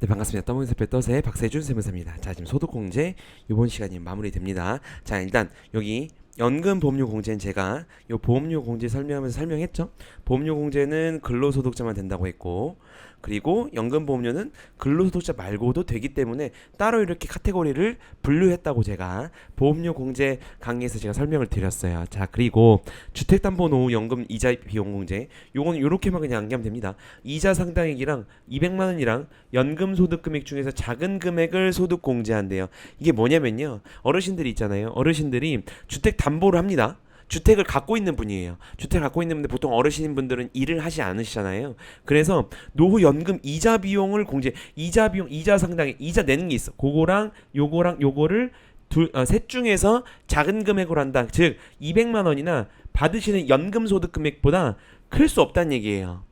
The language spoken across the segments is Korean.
네 반갑습니다. 떠먹이세표 떠세 박세준 세무사입니다. 자 지금 소득공제 이번 시간이 마무리됩니다. 자 일단 여기 연금 보험료 공제는 제가 요 보험료 공제 설명하면서 설명했죠. 보험료 공제는 근로소득자만 된다고 했고 그리고 연금 보험료는 근로소득자 말고도 되기 때문에 따로 이렇게 카테고리를 분류했다고 제가 보험료 공제 강의에서 제가 설명을 드렸어요. 자 그리고 주택담보노후 연금 이자 비용 공제 요거는 요렇게만 그냥 암기하면 됩니다. 이자 상당액이랑 200만 원이랑 연금 소득 금액 중에서 작은 금액을 소득 공제한대요. 이게 뭐냐면요. 어르신들이 있잖아요. 어르신들이 주택 담 보를 합니다. 주택을 갖고 있는 분이에요. 주택을 갖고 있는 분들 보통 어르신 분들은 일을 하지 않으시잖아요. 그래서 노후 연금 이자 비용을 공제, 이자 비용, 이자 상당액, 이자 내는 게 있어. 그거랑 요거랑 요거를 둘, 어, 셋 중에서 작은 금액으로 한다. 즉 200만 원이나 받으시는 연금 소득 금액보다 클 수 없다는 얘기예요.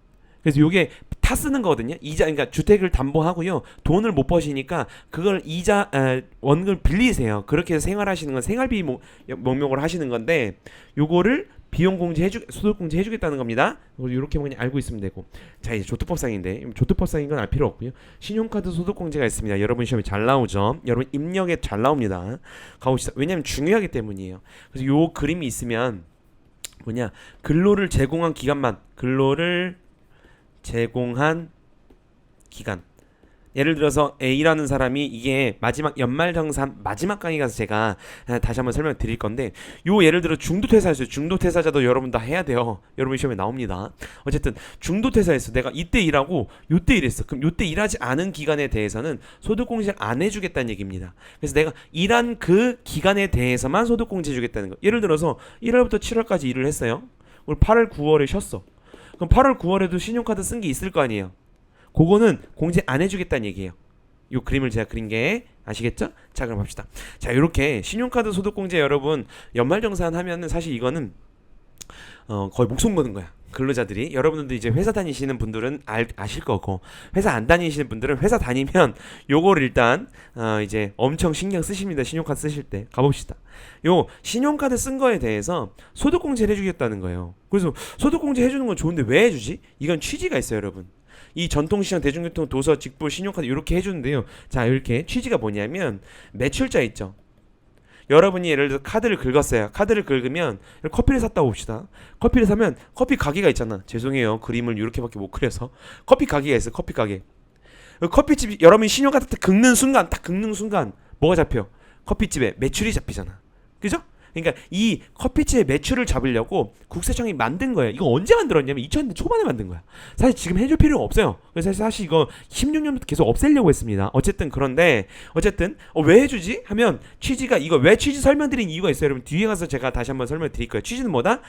그래서 요게 다 쓰는 거거든요. 이자 그러니까 주택을 담보하고요. 돈을 못 버시니까 그걸 이자 아, 원금을 빌리세요. 그렇게 해서 생활하시는 건 생활비 목, 목록으로 하시는 건데 요거를 비용 공제 해주 소득 공제 해주겠다는 겁니다. 이렇게 그냥 알고 있으면 되고 자 이제 조특법상인데 조특법상인 건 알 필요 없고요. 신용카드 소득 공제가 있습니다. 여러분 시험에 잘 나오죠. 여러분 입력에 잘 나옵니다. 가봅시다. 왜냐하면 중요하기 때문이에요. 그래서 요 그림이 있으면 뭐냐 근로를 제공한 기간만 근로를 제공한 기간. 예를 들어서 A라는 사람이 이게 마지막 연말 정산 마지막 강의 가서 제가 아, 다시 한번 설명 드릴 건데 요 예를 들어 중도 퇴사했어요. 중도 퇴사자도 여러분 다 해야 돼요. 여러분 시험에 나옵니다. 어쨌든 중도 퇴사했어. 내가 이때 일하고 요때 일했어. 그럼 요때 일하지 않은 기간에 대해서는 소득공제 안 해주겠다는 얘기입니다. 그래서 내가 일한 그 기간에 대해서만 소득공제 해주겠다는 거. 예를 들어서 1월부터 7월까지 일을 했어요. 우리 8월, 9월에 쉬었어. 그럼 8월, 9월에도 신용카드 쓴 게 있을 거 아니에요. 그거는 공제 안 해주겠다는 얘기예요. 요 그림을 제가 그린 게 아시겠죠? 자 그럼 봅시다. 자 이렇게 신용카드 소득공제 여러분 연말정산 하면은 사실 이거는 어 거의 목숨 거는 거야. 근로자들이 여러분들도 이제 회사 다니시는 분들은 알, 아실 거고 회사 안 다니시는 분들은 회사 다니면 요거를 일단 어 이제 엄청 신경 쓰십니다. 신용카드 쓰실 때. 가봅시다. 요 신용카드 쓴 거에 대해서 소득공제를 해주겠다는 거예요. 그래서 소득공제 해주는 건 좋은데 왜 해주지? 이건 취지가 있어요 여러분. 이 전통시장 대중교통 도서 직불 신용카드 이렇게 해주는데요. 자 이렇게 취지가 뭐냐면 매출자 있죠 여러분이 예를 들어 카드를 긁었어요. 카드를 긁으면 커피를 샀다 고 봅시다. 커피를 사면 커피 가게가 있잖아. 죄송해요. 그림을 이렇게밖에 못 그려서 커피 가게가 있어요. 커피 가게. 그 커피집 여러분이 신용카드 딱 긁는 순간 딱 긁는 순간 뭐가 잡혀? 커피집에 매출이 잡히잖아. 그죠? 그러니까 이 커피집의 매출을 잡으려고 국세청이 만든 거예요. 이거 언제 만들었냐면 2000년대 초반에 만든 거야. 사실 지금 해줄 필요가 없어요. 그래서 사실 이거 16년부터 계속 없애려고 했습니다. 어쨌든 그런데 어쨌든 어, 왜 해주지? 하면 취지가 이거 왜 취지 설명드린 이유가 있어요. 여러분 뒤에 가서 제가 다시 한번 설명드릴 거예요. 취지는 뭐다?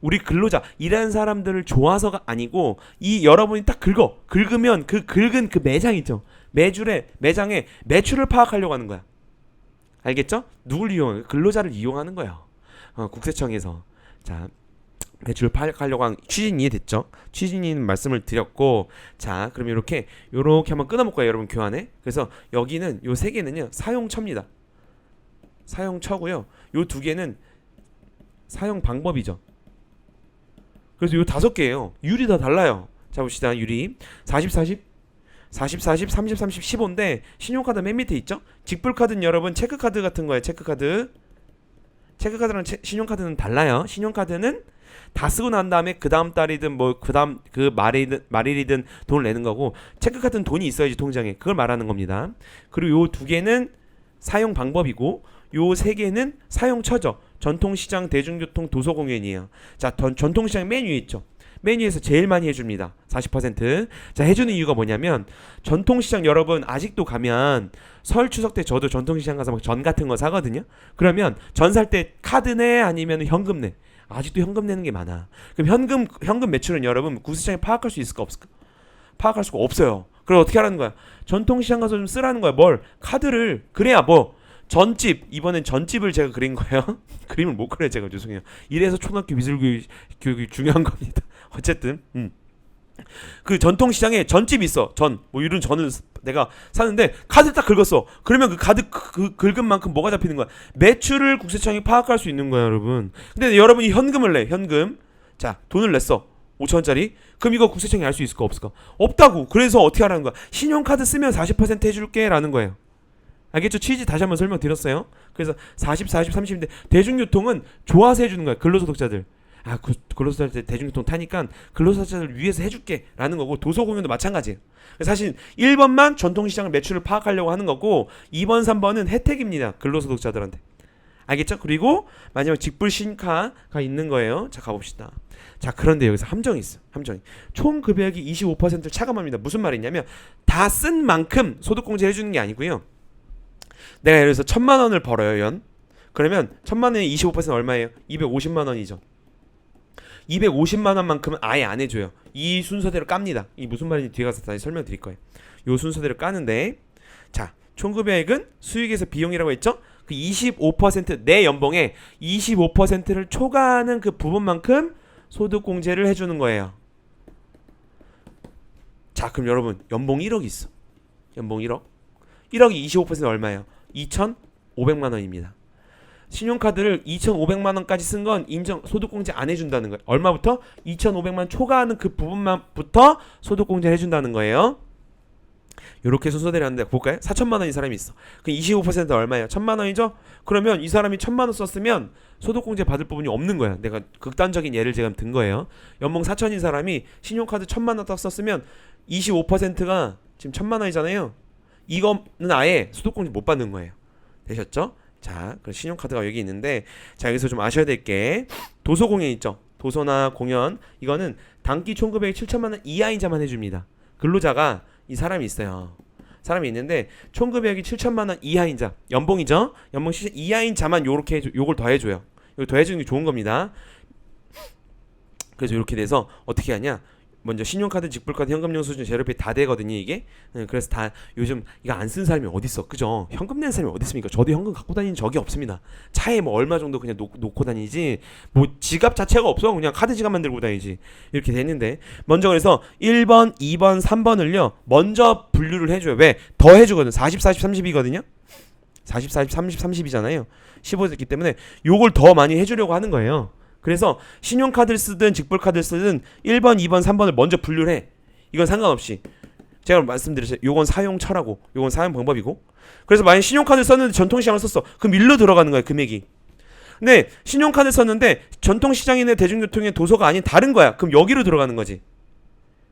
우리 근로자 일하는 사람들을 좋아서가 아니고 이 여러분이 딱 긁어 긁으면 그 긁은 그 매장 있죠. 매줄에 매장에 매출을 파악하려고 하는 거야. 알겠죠? 누굴 이용? 근로자를 이용하는 거예요. 어, 국세청에서 자 매출 파악하려고 한 취진 이해됐죠? 취진이는 말씀을 드렸고 자 그럼 이렇게 요렇게 한번 끊어볼까요 여러분 교환에 그래서 여기는 요 세 개는요 사용처입니다 사용처고요 요 두 개는 사용 방법이죠 그래서 요 다섯 개예요 율이 다 달라요 자 봅시다 율이 40 40 40 40 30 30 15인데 신용카드 맨 밑에 있죠 직불카드는 여러분 체크카드 같은 거예요 체크카드 체크카드랑 체, 신용카드는 달라요. 신용카드는 다 쓰고 난 다음에 그 다음 달이든 뭐 그 다음 그 말이든 말일이든 돈을 내는 거고 체크카드는 돈이 있어야지 통장에 그걸 말하는 겁니다. 그리고 요 두 개는 사용 방법이고 요 세 개는 사용처죠. 전통시장, 대중교통, 도서공연이에요. 자, 전, 전통시장 맨 위에 있죠. 맨 위에서 제일 많이 해줍니다. 40%. 자, 해주는 이유가 뭐냐면 전통시장 여러분 아직도 가면 설 추석 때 저도 전통시장 가서 막 전 같은 거 사거든요. 그러면 전 살 때 카드 내 아니면 현금 내. 아직도 현금 내는 게 많아. 그럼 현금 현금 매출은 여러분 구세청에 파악할 수 있을까 없을까? 파악할 수가 없어요. 그럼 어떻게 하라는 거야? 전통시장 가서 좀 쓰라는 거야. 뭘? 카드를 그래야 뭐 전집 이번엔 전집을 제가 그린 거예요. 그림을 못 그려 제가 죄송해요. 이래서 초등학교 미술 교육, 교육이 중요한 겁니다. 어쨌든 음. 그 전통 시장에 전집 있어 전 뭐 이런 전을 내가 사는데 카드 딱 긁었어 그러면 그 카드 그, 그 긁은 만큼 뭐가 잡히는 거야 매출을 국세청이 파악할 수 있는 거야 여러분 근데 여러분이 현금을 내 현금 자 돈을 냈어 5천원짜리? 그럼 이거 국세청이 알 수 있을까 없을까? 없다고. 그래서 어떻게 하라는 거야? 신용카드 쓰면 40% 해줄게 라는 거예요. 알겠죠? 취지 다시 한번 설명드렸어요. 그래서 40, 40, 30인데 대중교통은 좋아서 해주는 거야. 근로소득자들. 아, 그, 근로소득자들 대중교통 타니까 근로소득자들 위해서 해줄게 라는 거고 도서 공연도 마찬가지예요. 사실 1번만 전통시장 매출을 파악하려고 하는 거고 2번, 3번은 혜택입니다. 근로소득자들한테. 알겠죠? 그리고 마지막 직불 신카가 있는 거예요. 자 가봅시다. 자 그런데 여기서 함정이 있어. 함정이. 총 급여액이 25%를 차감합니다. 무슨 말이냐면 다 쓴 만큼 소득공제 해주는 게 아니고요. 내가 예를 들어서 천만 원을 벌어요 연. 그러면 천만 원에 25% 얼마예요? 250만 원이죠. 250만 원만큼은 아예 안 해줘요. 이 순서대로 깝니다. 이 무슨 말인지 뒤에 가서 다시 설명드릴 거예요. 요 순서대로 까는데 자 총급여액은 수익에서 비용이라고 했죠? 그 25%내 연봉의 25%를 초과하는 그 부분만큼 소득공제를 해주는 거예요. 자 그럼 여러분 연봉 1억 있어. 연봉 1억. 1억이 25% 얼마예요? 2,500만 원입니다. 신용카드를 2,500만 원까지 쓴 건 인정 소득공제 안 해준다는 거예요. 얼마부터? 2,500만 초과하는 그 부분만부터 소득공제 해준다는 거예요. 요렇게 순서대로 하는데 볼까요? 4천만 원인 사람이 있어. 그 25% 얼마예요? 천만 원이죠? 그러면 이 사람이 천만 원 썼으면 소득공제 받을 부분이 없는 거야. 내가 극단적인 예를 제가 든 거예요. 연봉 4천인 사람이 신용카드 천만 원 딱 썼으면 25%가 지금 천만 원이잖아요. 이거는 아예 소득공제 못 받는 거예요. 되셨죠? 자, 그 신용카드가 여기 있는데 자 여기서 좀 아셔야 될 게 도서 공연 있죠. 도서나 공연 이거는 단기 총급액 7천만 원 이하인 자만 해줍니다. 근로자가 이 사람이 있어요. 사람이 있는데 총급여액이 7천만 원 이하인 자 연봉이죠. 연봉 시 이하인 자만 요렇게 해줘, 요걸 더해줘요. 이거 더해주는 게 좋은 겁니다. 그래서 이렇게 돼서 어떻게 하냐? 먼저 신용카드, 직불카드, 현금용 수준, 제로페이 다 되거든요 이게. 응, 그래서 다 요즘 이거 안쓴 사람이 어디 있어, 그죠? 현금 내는 사람이 어디 있습니까? 저도 현금 갖고 다니는 적이 없습니다. 차에 뭐 얼마 정도 그냥 놓, 놓고 다니지, 뭐 지갑 자체가 없어, 그냥 카드 지갑만 들고 다니지 이렇게 됐는데 먼저 그래서 1번, 2번, 3번을요 먼저 분류를 해줘요. 왜? 더 해주거든. 40, 40, 30이거든요. 40, 40, 30, 30이잖아요. 15였기 때문에 요걸 더 많이 해주려고 하는 거예요. 그래서 신용카드를 쓰든 직불카드를 쓰든 1번, 2번, 3번을 먼저 분류를 해. 이건 상관없이. 제가 말씀드렸어요. 요건 사용처라고. 요건 사용 방법이고. 그래서 만약 신용카드 썼는데 전통시장을 썼어. 그럼 일로 들어가는 거야, 금액이. 근데 신용카드 썼는데 전통시장이나 대중교통의 도서가 아닌 다른 거야. 그럼 여기로 들어가는 거지.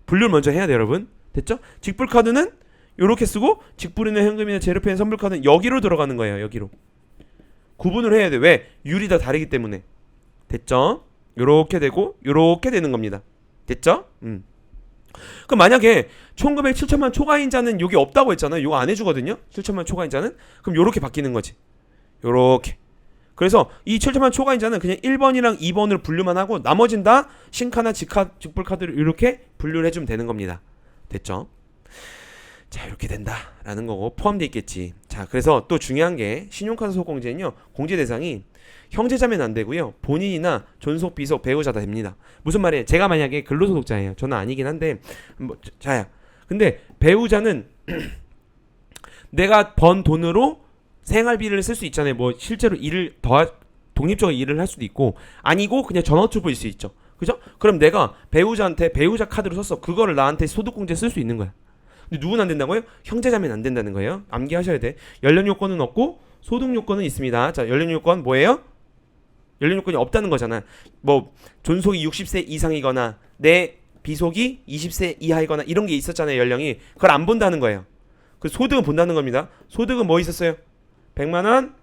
분류를 먼저 해야 돼, 여러분. 됐죠? 직불카드는 요렇게 쓰고 직불이나 현금이나 제로페이나 선불카드는 여기로 들어가는 거예요, 여기로. 구분을 해야 돼. 왜? 율이 다 다르기 때문에. 됐죠? 요렇게 되고 요렇게 되는 겁니다. 됐죠? 음. 그럼 만약에 총금액 7천만 초과인 자는 여기 없다고 했잖아요. 요거 안 해주거든요. 7천만 초과인 자는 그럼 요렇게 바뀌는 거지. 요렇게. 그래서 이 7천만 초과인 자는 그냥 1번이랑 2번을 분류만 하고 나머진 다 신카나 직카, 직불 카드를 이렇게 분류를 해주면 되는 겁니다. 됐죠? 자 이렇게 된다라는 거고 포함되어 있겠지. 자 그래서 또 중요한 게 신용카드 소공제는요 공제 대상이 형제자매는 안 되고요 본인이나 존속 비속 배우자 다 됩니다. 무슨 말이에요? 제가 만약에 근로소득자예요. 저는 아니긴 한데 뭐 자야. 근데 배우자는 내가 번 돈으로 생활비를 쓸 수 있잖아요. 뭐 실제로 일을 더 독립적으로 일을 할 수도 있고 아니고 그냥 전업주부일 수 있죠. 그죠? 그럼 내가 배우자한테 배우자 카드로 썼어. 그거를 나한테 소득공제 쓸 수 있는 거야. 근데 누구는 안 된다고요? 형제자매는 안 된다는 거예요. 암기하셔야 돼. 연령 요건은 없고 소득 요건은 있습니다. 자, 연령 요건 뭐예요? 연령 요건이 없다는 거잖아. 뭐 존속이 60세 이상이거나 내 비속이 20세 이하이거나 이런 게 있었잖아요. 연령이 그걸 안 본다는 거예요. 그 소득은 본다는 겁니다. 소득은 뭐 있었어요? 100만 원.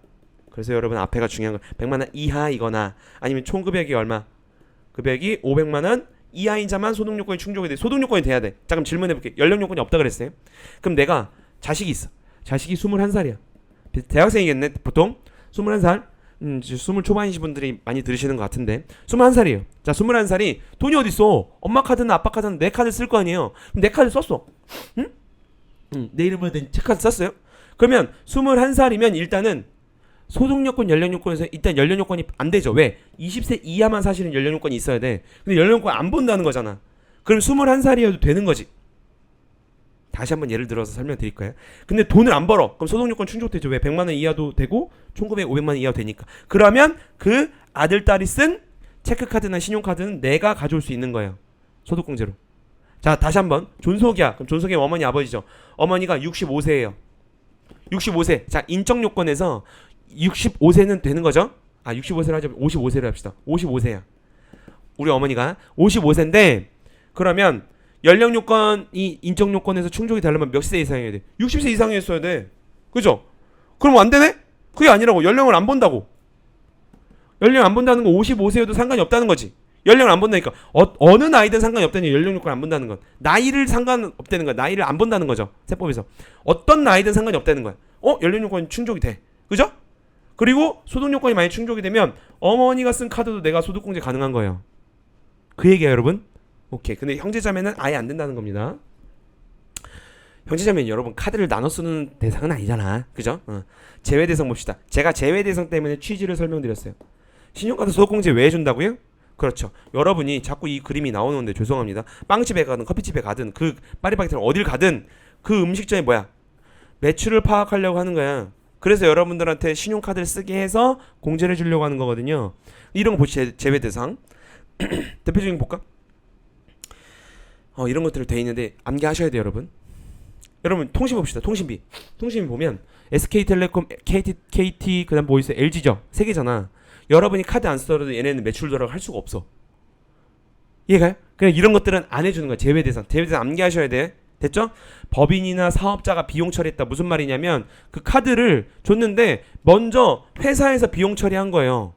그래서 여러분 앞에가 중요한 거 100만 원 이하이거나 아니면 총 급여액이 얼마? 급여액이 500만 원 이하인 자만 소득 요건이 충족이 돼. 소득 요건이 돼야 돼. 자 그럼 질문해 볼게. 연령 요건이 없다 그랬어요. 그럼 내가 자식이 있어. 자식이 21살이야. 대학생이겠네. 보통 21살. 음, 이제 20 초반이신 분들이 많이 들으시는 것 같은데 21살이에요. 자, 21살이 돈이 어디 있어? 엄마 카드나 아빠 카드는 내 카드 쓸 거 아니에요. 그럼 내 카드 썼어. 응? 응, 내 이름으로 된 체크카드 썼어요. 그러면 21살이면 일단은 소득 요건 연령 요건에서 일단 연령 요건이 안 되죠. 왜? 20세 이하만 사실은 연령 요건이 있어야 돼. 근데 연령 요건 안 본다는 거잖아. 그럼 21살이어도 되는 거지. 다시 한번 예를 들어서 설명드릴까요? 근데 돈을 안 벌어. 그럼 소득 요건 충족되죠. 왜? 100만 원 이하도 되고 총금액 500만 원 이하도 되니까. 그러면 그 아들 딸이 쓴 체크카드나 신용카드는 내가 가져올 수 있는 거예요. 소득공제로. 자 다시 한번 존속이야. 그럼 존속의 어머니 아버지죠. 어머니가 65세예요. 65세. 자 인적 요건에서 65세는 되는 거죠? 아 65세로 하자 55세로 합시다. 55세야. 우리 어머니가 55세인데 그러면 연령 요건이 인적 요건에서 충족이 되려면 몇 세 이상이어야 돼? 60세 이상이었어야 돼. 그죠? 그럼 안 되네? 그게 아니라고 연령을 안 본다고. 연령 안 본다는 건 55세여도 상관이 없다는 거지. 연령을 안 본다니까 어, 어느 나이든 상관이 없다니 연령 요건 안 본다는 건 나이를 상관없다는 거야. 나이를 안 본다는 거죠. 세법에서 어떤 나이든 상관이 없다는 거야. 어 연령 요건이 충족이 돼. 그죠? 그리고 소득 요건이 많이 충족이 되면 어머니가 쓴 카드도 내가 소득공제 가능한 거예요. 그 얘기야 여러분. 오케이. 근데 형제자매는 아예 안 된다는 겁니다. 형제자매는 여러분 카드를 나눠 쓰는 대상은 아니잖아. 그죠? 어. 제외 대상 봅시다. 제가 제외 대상 때문에 취지를 설명드렸어요. 신용카드 소득공제 왜 해준다고요? 그렇죠. 여러분이 자꾸 이 그림이 나오는데 죄송합니다. 빵집에 가든 커피집에 가든 그 파리바게트를 어딜 가든 그 음식점이 뭐야? 매출을 파악하려고 하는 거야. 그래서 여러분들한테 신용카드를 쓰게 해서 공제를 주려고 하는 거거든요. 이런 거 보시 제외 대상. 대표적인 거 볼까? 어, 이런 것들을 돼 있는데 암기하셔야 돼요, 여러분. 여러분 통신 봅시다. 통신비. 통신비 보면 SK텔레콤, KT, KT 그다음 뭐 있어? LG죠. 세 개잖아. 여러분이 카드 안 쓰더라도 얘네는 매출 할 수가 없어. 이해가요? 그냥 이런 것들은 안 해주는 거야. 제외 대상. 제외 대상 암기하셔야 돼. 됐죠? 법인이나 사업자가 비용 처리했다. 무슨 말이냐면 그 카드를 줬는데 먼저 회사에서 비용 처리한 거예요.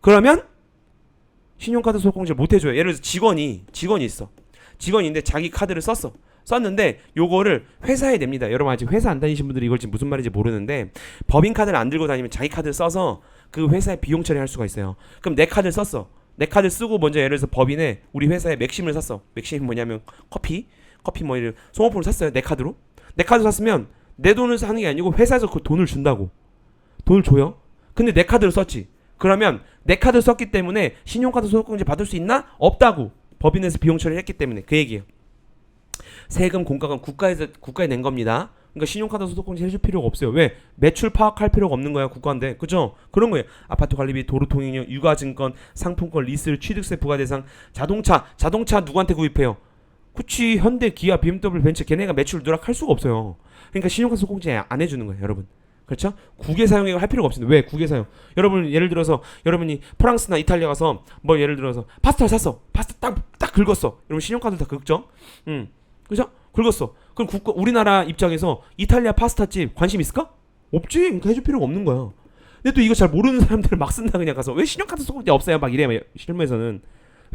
그러면 신용카드 소공제를 못 해줘요. 예를 들어서 직원이 직원이 있어. 직원인데 자기 카드를 썼어. 썼는데 요거를 회사에 냅니다. 여러분 아직 회사 안 다니신 분들이 이걸 지금 무슨 말인지 모르는데 법인 카드를 안 들고 다니면 자기 카드를 써서 그 회사에 비용 처리할 수가 있어요. 그럼 내 카드를 썼어. 내 카드 쓰고 먼저 예를 들어서 법인에 우리 회사에 맥심을 샀어. 맥심이 뭐냐면 커피, 커피 뭐 이런 소모품을 샀어요. 내 카드로. 내 카드 샀으면 내 돈을 사는 게 아니고 회사에서 그 돈을 준다고. 돈을 줘요. 근데 내 카드를 썼지. 그러면 내 카드 썼기 때문에 신용카드 소득공제 받을 수 있나? 없다고. 법인에서 비용 처리를 했기 때문에 그 얘기예요. 세금 공과금 국가에서 국가에 낸 겁니다. 그러니까 신용카드 소득공제 해줄 필요가 없어요. 왜? 매출 파악할 필요가 없는 거야 국가인데, 그죠? 그런 거예요. 아파트 관리비, 도로 통행료, 육아증권, 상품권, 리스, 취득세 부과대상, 자동차, 자동차 누구한테 구입해요? 그치 현대, 기아, BMW, 벤츠 걔네가 매출 누락할 수가 없어요. 그러니까 신용카드 소득공제 안 해주는 거예요, 여러분. 그렇죠? 국외 사용액을 할 필요가 없습니다. 왜? 국외 사용. 여러분 예를 들어서 여러분이 프랑스나 이탈리아 가서 뭐 예를 들어서 파스타를 샀어. 파스타 딱 딱 긁었어. 여러분 신용카드 다 긁죠? 음. 그죠? 긁었어. 그럼 국가 우리나라 입장에서 이탈리아 파스타집 관심 있을까? 없지. 그러니까 해줄 필요가 없는 거야. 근데 또 이거 잘 모르는 사람들 막 쓴다 그냥 가서 왜 신용카드 소득제 없어요? 막 이래 막 실무에서는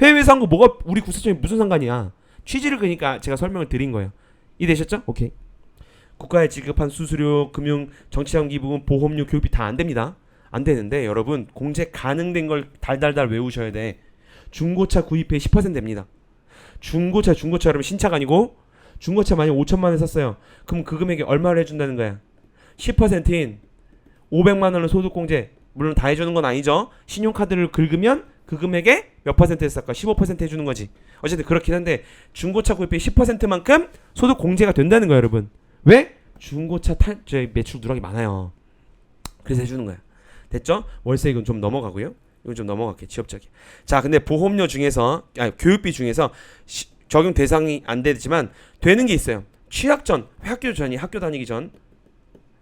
해외에서 뭐가 우리 국세청에 무슨 상관이야? 취지를 그러니까 제가 설명을 드린 거예요. 이해되셨죠? 오케이. 국가에 지급한 수수료, 금융, 정치자금 기부금, 보험료, 교육비 다 안 됩니다. 안 되는데 여러분 공제 가능된 걸 달달달 외우셔야 돼. 중고차 구입에 10% 됩니다. 중고차 중고차 여러분 신차가 아니고 중고차 만약 5천만 원 샀어요. 그럼 그 금액에 얼마를 해준다는 거야? 10%인 500만 원을 소득공제 물론 다 해주는 건 아니죠. 신용카드를 긁으면 그 금액에 몇 퍼센트 했을까? 15% 해주는 거지. 어쨌든 그렇긴 한데 중고차 구입비 10%만큼 소득 공제가 된다는 거예요, 여러분. 왜? 중고차 탈, 저 매출 누락이 많아요. 그래서 해주는 거야. 됐죠? 월세 이건 좀 넘어가고요. 이건 좀 넘어갈게 지역적이. 자, 근데 보험료 중에서, 아, 교육비 중에서 시- 적용 대상이 안 되지만 되는 게 있어요. 취학 전, 학교 전이 학교 다니기 전.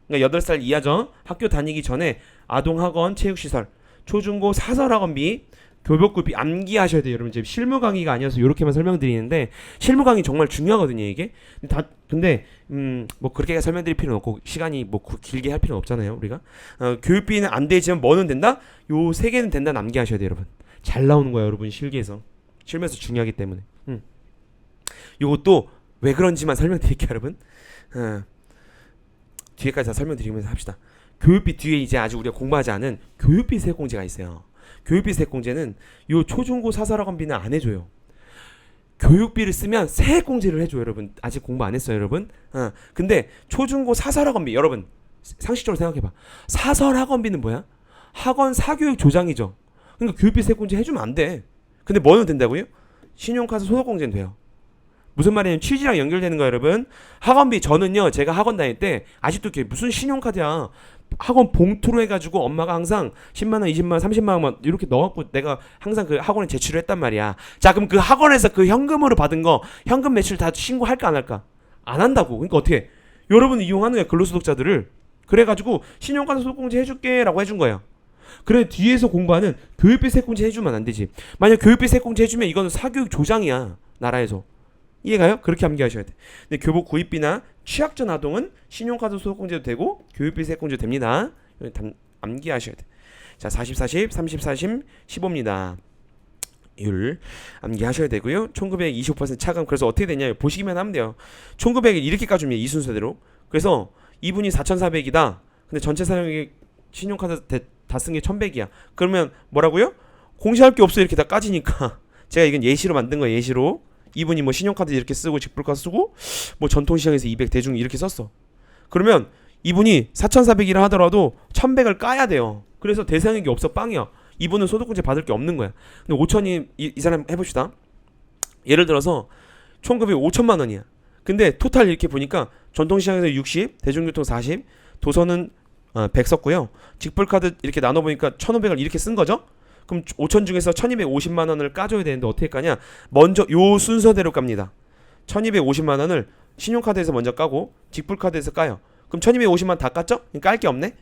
그러니까 8살 이하죠. 학교 다니기 전에 아동 학원, 체육 시설, 초중고 사설 학원비, 교복급비 암기하셔야 돼요. 여러분 지금 실무 강의가 아니어서 이렇게만 설명드리는데 실무 강의 정말 중요하거든요. 이게 다 근데 음 뭐 그렇게 설명드릴 필요는 없고 시간이 뭐 구- 길게 할 필요는 없잖아요. 우리가 어, 교육비는 안 되지만 뭐는 된다? 요 세 개는 된다. 남기하셔야 돼요, 여러분. 잘 나오는 거야, 여러분 실기에서 실무에서 중요하기 때문에. 음. 요것도 왜 그런지만 설명드릴게요, 여러분. 어, 뒤에까지 다 설명드리면서 합시다. 교육비 뒤에 이제 아직 우리가 공부하지 않은 교육비 세공제가 있어요. 교육비 세공제는 요 초중고 사설학원비는 안 해줘요. 교육비를 쓰면 세액공제를 해줘요, 여러분. 아직 공부 안 했어요, 여러분. 어, 근데 초중고 사설학원비, 여러분 상식적으로 생각해봐. 사설학원비는 뭐야? 학원 사교육 조장이죠. 그러니까 교육비 세액공제 해주면 안 돼. 근데 뭐는 된다고요? 신용카드 소득공제는 돼요. 무슨 말이냐면 취지랑 연결되는 거 여러분. 학원비 저는요 제가 학원 다닐 때 아직도 이렇게 무슨 신용카드야. 학원 봉투로 해가지고 엄마가 항상 10만 원, 20만 원, 30만 원 이렇게 넣어갖고 내가 항상 그 학원에 제출을 했단 말이야. 자 그럼 그 학원에서 그 현금으로 받은 거 현금 매출 다 신고할까 안 할까? 안 한다고. 그러니까 어떻게? 여러분 이용하는 거야 근로소득자들을. 그래가지고 신용카드 소득공제 해줄게라고 해준 거예요. 그래 뒤에서 공부하는 교육비 세공제 해주면 안 되지. 만약 교육비 세공제 해주면 이거는 사교육 조장이야 나라에서. 이해가요? 그렇게 암기하셔야 돼. 근데 교복 구입비나 취약전 아동은 신용카드 소득공제도 되고 교육비 세공제도 됩니다. 암기하셔야 돼. 자, 40, 40, 30, 40, 15입니다. 율 암기하셔야 되고요. 1925% 차감. 그래서 어떻게 되냐? 보시기만 하면 돼요. 1900을 이렇게 까주면 이 순서대로. 그래서 이분이 4,400이다. 근데 전체 사용액 신용카드 다 쓴 게 1,100이야. 그러면 뭐라고요? 공시할 게 없어 이렇게 다 까지니까 제가 이건 예시로 만든 거예요. 예시로. 이분이 뭐 신용카드 이렇게 쓰고 직불카 쓰고 뭐 전통시장에서 200 대중 이렇게 썼어. 그러면 이분이 4,400이라 하더라도 1,100을 까야 돼요. 그래서 대상액이 없어 빵이야. 이분은 소득공제 받을 게 없는 거야. 근데 5천이 이, 이 사람 해봅시다. 예를 들어서 총급이 5천만 원이야. 근데 토탈 이렇게 보니까 전통시장에서 60, 대중교통 40, 도서는 어, 100 썼고요. 직불카드 이렇게 나눠보니까 1,500을 이렇게 쓴 거죠. 그럼 5천 중에서 1,250만 원을 까줘야 되는데 어떻게 까냐? 먼저 요 순서대로 깝니다. 1,250만 원을 신용카드에서 먼저 까고 직불카드에서 까요. 그럼 1,250만 다 깠죠? 깔 게 없네.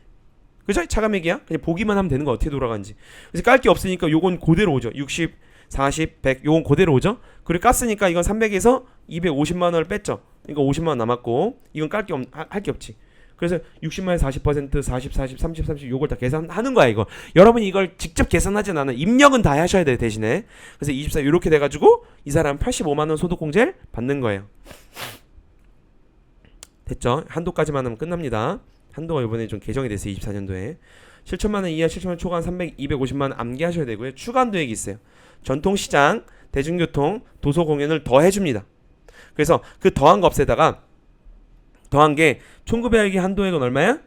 그죠? 차감액이야. 그냥 보기만 하면 되는 거 어떻게 돌아가는지. 그래서 깔 게 없으니까 요건 그대로 오죠. 60, 40, 100 요건 그대로 오죠. 그리고 깠으니까 이건 300에서 250만 원을 뺐죠. 이거 50만 원 남았고 이건 깔 게 없, 할 게 없지. 그래서 60만에 40%, 40, 40, 30, 30 요걸 다 계산하는 거야 이거. 여러분이 이걸 직접 계산하진 않아. 입력은 다 하셔야 돼 대신에. 그래서 24 이렇게 돼가지고 이 사람 85만 원 소득공제를 받는 거예요. 됐죠? 한도까지만 하면 끝납니다. 한도가 이번에 좀 개정이 됐어요. 24년도에. 7천만 원 이하 7천만 원 초과 300, 250만 원 암기하셔야 되고요. 추가 한도액이 있어요. 전통시장, 대중교통, 도서공연을 더 해줍니다. 그래서 그 더한 거 없애다가 더한 게 1900의 한도액은 얼마야?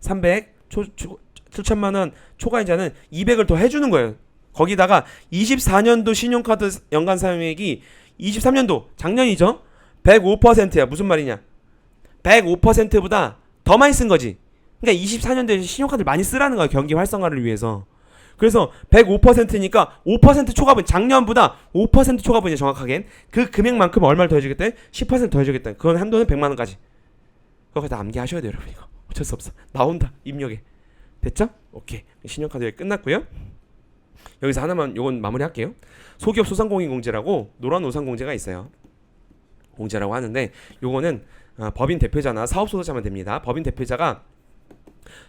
300 초, 초 7천만 원 초과이자는 200을 더 해주는 거예요. 거기다가 24년도 신용카드 연간 사용액이 23년도 작년이죠. 105%야. 무슨 말이냐? 105%보다 더 많이 쓴 거지. 그러니까 24년도에 신용카드를 많이 쓰라는 거야. 경기 활성화를 위해서. 그래서 105%니까 5% 초과분 작년보다 5% 초과분이 정확하게 그 금액만큼 얼마를 더 해주겠다? 10%더 해주겠다. 그건 한도는 100만 원까지. 그거 다 암기하셔야 돼요, 여러분 이거. 어쩔 수 없어. 나온다 입력에. 됐죠? 오케이. 신용카드 여기 끝났고요. 여기서 하나만 요건 마무리할게요. 소기업 소상공인 공제라고 노란 우상공제가 있어요. 공제라고 하는데 요거는 어, 법인 대표자나 사업소득자만 됩니다. 법인 대표자가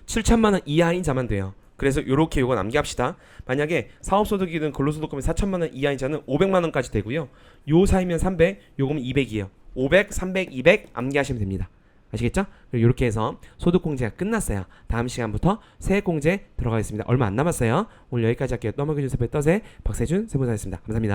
7천만 원 이하인 자만 돼요. 그래서 요렇게 요건 암기합시다. 만약에 사업소득이든 근로소득금이 4천만 원 이하인 자는 500만 원까지 되고요. 요 사이면 300, 요거면 200이에요. 500, 300, 200 암기하시면 됩니다. 아시겠죠? 이렇게 해서 소득공제가 끝났어요. 다음 시간부터 세액공제 들어가겠습니다. 얼마 안 남았어요. 오늘 여기까지 할게요. 떠먹여주세요. 떠세 박세준 세무사였습니다. 감사합니다.